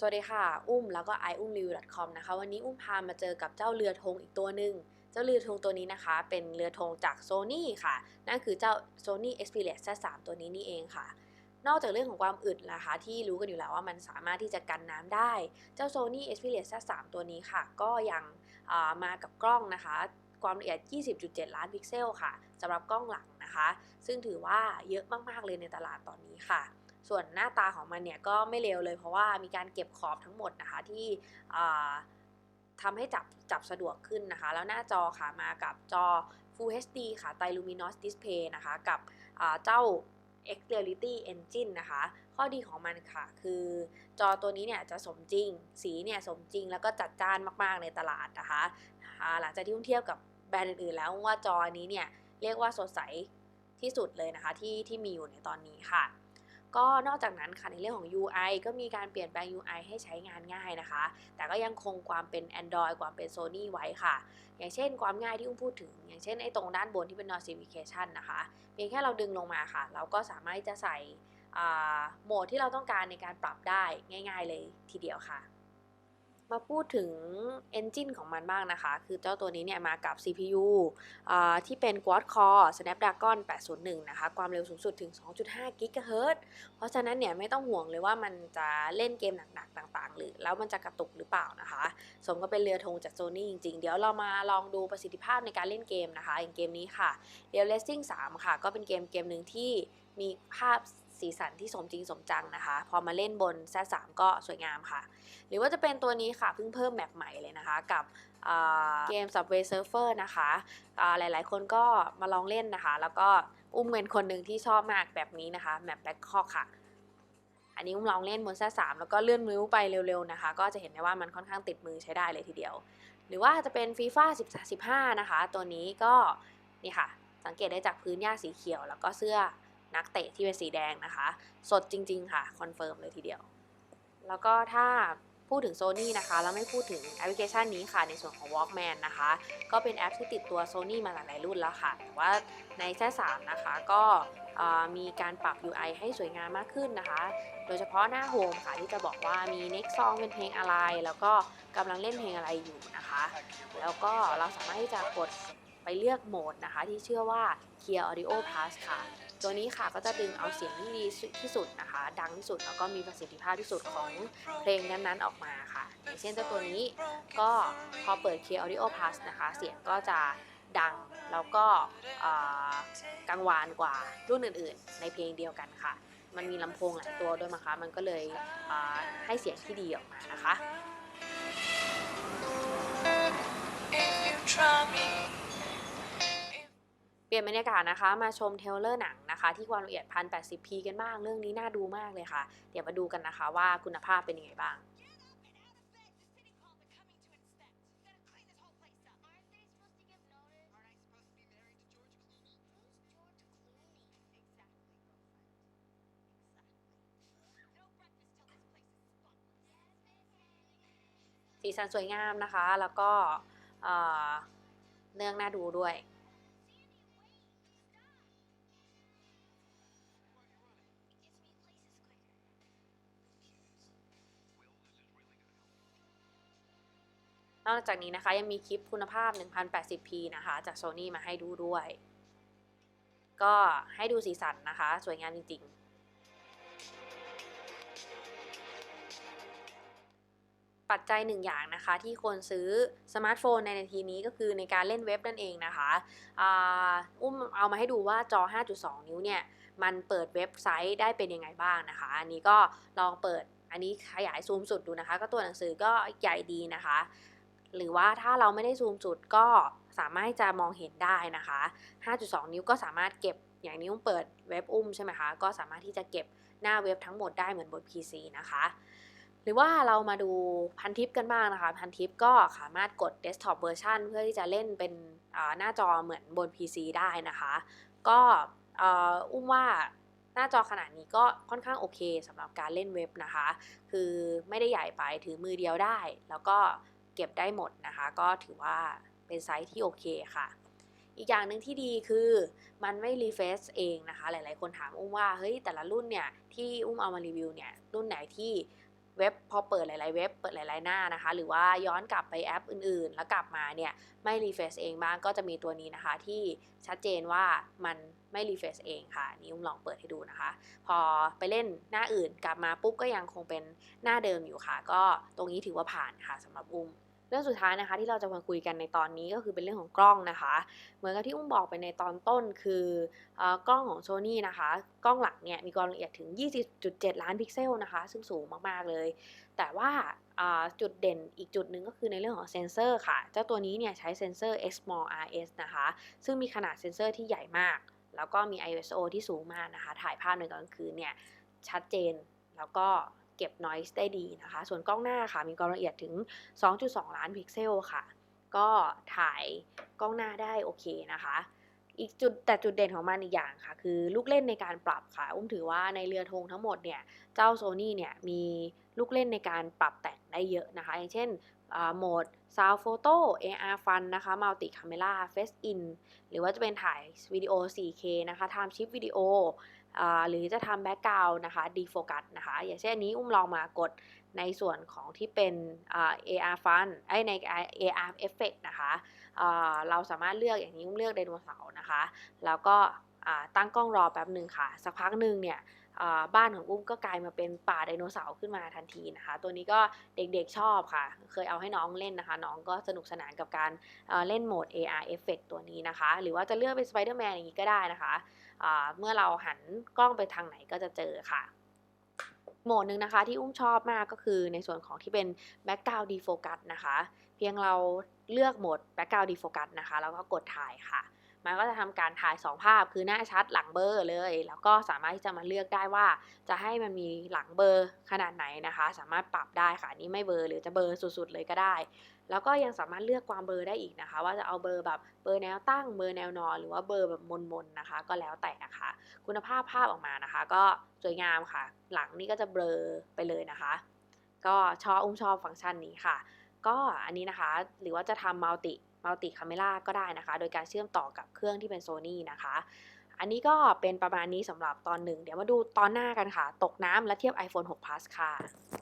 สวัสดีค่ะ อุ้มแล้วก็ i อุ้ม review com นะคะ วันนี้อุ้มพามาเจอกับเจ้าเรือธงอีกตัวหนึ่ง เจ้าเรือธงตัวนี้นะคะ เป็นเรือธงจาก Sony ค่ะ นั่นคือเจ้า Sony Xperia Z3 ตัวนี้นี่เองค่ะ นอกจากเรื่องของความอึดนะคะ ที่รู้กันอยู่แล้วว่ามันสามารถที่จะกันน้ำได้ เจ้า Sony Xperia Z3 ตัวนี้ค่ะ ก็ยังามากับกล้องนะคะ ความละเอียด 20.7 ล้านพิกเซลค่ะสำหรับกล้องหลังนะคะ ซึ่งถือว่าเยอะมากๆเลยในตลาดตอนนี้ค่ะ ส่วนหน้าตาของมันเนี่ยก็ไม่เลวเลยเพราะว่ามีการเก็บขอบทั้งหมดนะคะที่ทำให้จับจับสะดวกขึ้นนะคะ แล้วหน้าจอค่ะมากับจอ Full HD ค่ะไต Luminous Display นะคะ กับเจ้า X Reality Engine นะคะ ข้อดีของมันค่ะ คือจอตัวนี้เนี่ยจะสมจริง สีเนี่ยสมจริงแล้วก็จัดจ้านมากๆในตลาดนะคะ หลังจากที่เทียบกับแบรนด์อื่นๆแล้วว่าจอนี้เนี่ยเรียกว่าสดใสที่สุดเลยนะคะที่ที่มีอยู่ในตอนนี้ค่ะ ก็นอกจากนั้นค่ะในเรื่องของ UI ก็มีการเปลี่ยนแปลง UI ให้ใช้งานง่ายนะคะ แต่ก็ยังคงความเป็น Android ความเป็น Sony ไว้ค่ะ อย่างเช่นความง่ายที่อุ้มพูดถึง อย่างเช่นไอ้ตรงด้านบนที่เป็น notification นะคะ เพียงแค่เราดึงลงมาค่ะ เราก็สามารถจะใส่โหมดที่เราต้องการในการปรับได้ง่าย ๆ เลยทีเดียวค่ะ มาพูดถึง Engine ของมันบ้างนะคะ คือเจ้าตัวนี้เนี่ยมากับ CPU อ่าที่เป็น Quad Core Snapdragon 801 นะคะ ความเร็วสูงสุดถึง 2.5 GHz เพราะฉะนั้นเนี่ยไม่ต้องห่วงเลยว่ามันจะเล่นเกมหนักๆ ต่างๆ หรือแล้วมันจะกระตุกหรือเปล่านะคะ สมก็เป็นเรือธงจากโซนี่จริงๆ เดี๋ยวเรามาลองดูประสิทธิภาพในการเล่นเกมนะคะอย่างเกมนี้ค่ะ r e a l Racing 3 ค่ะ ก็เป็นเกมเกมหนึ่งที่มีภาพ สีสันที่สมจริงสมจังนะคะ พอมาเล่นบน Z3 ก็สวยงามค่ะ หรือว่าจะเป็นตัวนี้ค่ะ เพิ่งเพิ่มแมปใหม่เลยนะคะ กับเกม Subway Surfer นะคะอ่าหลายๆ คนก็มาลองเล่นนะคะ แล้วก็อุ้มเงินคนหนึ่งที่ชอบมากแบบนี้นะคะแมป Bangkok ค่ะ อันนี้อุ้มลองเล่นบน Z3 แล้วก็เลื่อนนิ้วไปเร็วๆนะคะ ก็จะเห็นได้ว่ามันค่อนข้างติดมือใช้ได้เลยทีเดียว หรือว่าจะเป็น FIFA 15นะคะ ตัวนี้ก็นี่ค่ะ สังเกตได้จากพื้นหญ้าสีเขียว แล้วก็เสื้อ นักเตะที่เป็นสีแดงนะคะ สดจริง ๆ ค่ะ คอนเฟิร์มเลยทีเดียว แล้วก็ถ้าพูดถึง Sony นะคะ แล้วไม่พูดถึงแอปพลิเคชันนี้ค่ะ ในส่วนของ Walkman นะคะ ก็เป็นแอปที่ติดตัว Sony มาหลายรุ่นแล้วค่ะ แต่ว่าในแค่3นะคะ ก็มีการปรับ UI ให้สวยงามมากขึ้นนะคะ โดยเฉพาะหน้าโฮมค่ะ ที่จะบอกว่ามี next song เป็นเพลงอะไร แล้วก็กำลังเล่นเพลงอะไรอยู่นะคะ แล้วก็เราสามารถที่จะกด ไปเลือกโหมดนะคะ ที่เชื่อว่า Clear Audio Plus ค่ะ ตัวนี้ค่ะก็จะดึงเอาเสียงที่ดีที่สุดนะคะ ดังที่สุดแล้วก็มีประสิทธิภาพที่สุดของเพลงนั้นๆออกมาค่ะ อย่างเช่นเจ้าตัวนี้ก็พอเปิด Clear Audio Plus นะคะ เสียงก็จะดังแล้วก็กังวานกว่ารุ่นอื่นๆ ในเพลงเดียวกันค่ะ มันมีลำโพงหลายตัวด้วยมั้งคะมันก็เลยให้เสียงที่ดีออกมานะคะ If you try me เปลี่ยนบรรยากาศนะคะ มาชมเทรลเลอร์หนังนะคะ ที่ความละเอียด 1080p กันบ้าง เรื่องนี้น่าดูมากเลยค่ะ เดี๋ยวมาดูกันนะคะว่าคุณภาพเป็นยังไงบ้างสีสันสวยงามนะคะ แล้วก็เอ่อเรื่องน่าดูด้วย นอกจากนี้นะคะยังมีคลิปคุณภาพ 1080p นะคะ จาก Sony มาให้ดูด้วย ก็ให้ดูสีสันนะคะ สวยงามจริง ๆปัจจัยหนึ่งอย่างนะคะที่คนซื้อสมาร์ทโฟนในนาทีนี้ก็คือในการเล่นเว็บนั่นเองนะคะอุ้มเอามาให้ดูว่าจอ 5.2 นิ้วเนี่ยมันเปิดเว็บไซต์ได้เป็นยังไงบ้างนะคะ อันนี้ก็ลองเปิดอันนี้ขยายซูมสุดดูนะคะ ก็ตัวหนังสือก็ใหญ่ดีนะคะ หรือว่าถ้าเราไม่ได้ซูมสุดก็สามารถจะมองเห็นได้นะคะ 5.2 นิ้วก็สามารถเก็บอย่างนิ้วเปิดเว็บอุ้มใช่ไหมคะ ก็สามารถที่จะเก็บหน้าเว็บทั้งหมดได้เหมือนบน PC นะคะ หรือว่าเรามาดูพันทิปกันบ้างนะคะ พันทิปก็สามารถกด desktop version เพื่อที่จะเล่นเป็นหน้าจอเหมือนบน PC ได้นะคะ ก็อุ้มว่าหน้าจอขนาดนี้ก็ค่อนข้างโอเคสำหรับการเล่นเว็บนะคะ คือไม่ได้ใหญ่ไปถือมือเดียวได้ แล้วก็ เก็บได้หมดนะคะ ก็ถือว่าเป็นไซส์ที่โอเคค่ะ อีกอย่างหนึ่งที่ดีคือมันไม่รีเฟซเองนะคะ หลายๆ คนถามอุ้มว่าเฮ้ยแต่ละรุ่นเนี่ยที่อุ้มเอามารีวิวเนี่ยรุ่นไหนที่เว็บพอเปิดหลาย ๆ เว็บเปิดหลาย ๆ หน้านะคะ หรือว่าย้อนกลับไปแอปอื่น ๆ แล้วกลับมาเนี่ยไม่รีเฟรชเองบ้างก็จะมีตัวนี้นะคะ ที่ชัดเจนว่ามันไม่รีเฟรชเองค่ะนี่อุ้มลองเปิดให้ดูนะคะ พอไปเล่นหน้าอื่นกลับมาปุ๊บก็ยังคงเป็นหน้าเดิมอยู่ค่ะ ก็ตรงนี้ถือว่าผ่านค่ะสำหรับอุ้ม เรื่องสุดท้ายนะคะที่เราจะมาคุยกันในตอนนี้ก็คือเป็นเรื่องของกล้องนะคะ เหมือนกับที่อุ้มบอกไปในตอนต้นคืออกล้องของ Sony นะคะ กล้องหลักเนี่ยมีความละเอียดถึง 20.7 ล้านพิกเซลนะคะ ซึ่งสูงมาก ๆ เลย แต่ว่าจุดเด่นอีกจุดหนึ่งก็คือในเรื่องของเซนเซอร์ค่ะ เจ้าตัวนี้เนี่ยใช้เซนเซอร์ XMOR RS นะคะ ซึ่งมีขนาดเซนเซอร์ที่ใหญ่มาก แล้วก็มี ISO ที่สูงมากนะคะ ถ่ายภาพในตอนกลางคืนเนี่ยชัดเจนแล้วก็ เก็บ noise ได้ดีนะคะ ส่วนกล้องหน้าค่ะมีความละเอียดถึง 2.2 ล้านพิกเซลค่ะ ก็ถ่ายกล้องหน้าได้โอเคนะคะ อีกจุดแต่จุดเด่นของมันอีกอย่างค่ะ คือลูกเล่นในการปรับค่ะ อุ้มถือว่าในเรือธงทั้งหมดเนี่ย เจ้า Sony เนี่ยมีลูกเล่นในการปรับแต่งได้เยอะนะคะ อย่างเช่นโหมด Sound Photo AR Fun นะคะ Multi Camera Face In หรือว่าจะเป็นถ่ายวิดีโอ 4K นะคะ Time Shift Video อ่า หรือจะทำ Background นะคะ Defocus นะคะ อย่างเช่นนี้อุ้มลองมากดในส่วนของที่เป็น AR Fun ไอใน AR Effect นะคะเราสามารถเลือกอย่างนี้อุ้มเลือกไดโนเสาร์นะคะ แล้วก็ตั้งกล้องรอแป๊บหนึ่งค่ะ สักพักหนึ่งเนี่ยบ้านของอุ้มก็กลายมาเป็นป่าไดโนเสาร์ขึ้นมาทันทีนะคะ ตัวนี้ก็เด็กๆชอบค่ะ เคยเอาให้น้องเล่นนะคะ น้องก็สนุกสนานกับการเอ่อเล่นโหมด AR Effect ตัวนี้นะคะ หรือว่าจะเลือกเป็น Spider-Man อย่างนี้ก็ได้นะคะ เมื่อเราหันกล้องไปทางไหนก็จะเจอค่ะโหมดหนึ่งนะคะที่อุ้มชอบมากก็คือในส่วนของที่เป็น Background Defocus นะคะ เพียงเราเลือกโหมด Background Defocus นะคะ แล้วก็กดถ่ายค่ะ มันก็จะทำการถ่าย 2 ภาพคือหน้าชัดหลังเบลอเลย แล้วก็สามารถที่จะมาเลือกได้ว่า จะให้มันมีหลังเบลอขนาดไหนนะคะ สามารถปรับได้ค่ะนี้ไม่เบลอหรือจะเบลอสุดๆเลยก็ได้ แล้วก็ยังสามารถเลือกความเบลอได้อีกนะคะ ว่าจะเอาเบลอแบบเบลอแนวตั้งเบลอแนวนอน หรือว่าเบลอแบบมนๆนะคะ ก็แล้วแต่ค่ะคุณภาพภาพออกมานะคะ ก็สวยงามค่ะ หลังนี่ก็จะเบลอไปเลยนะคะ ก็ชอบอุ้มชอบฟังก์ชันนี้ค่ะ ก็อันนี้นะคะหรือว่าจะทำมัลติมัลติคาเมล่าก็ได้นะคะ โดยการเชื่อมต่อกับเครื่องที่เป็นโซนี่นะคะ อันนี้ก็เป็นประมาณนี้สำหรับตอนหนึ่ง เดี๋ยวมาดูตอนหน้ากันค่ะ ตกน้ำและเทียบ iPhone 6 Plus ค่ะ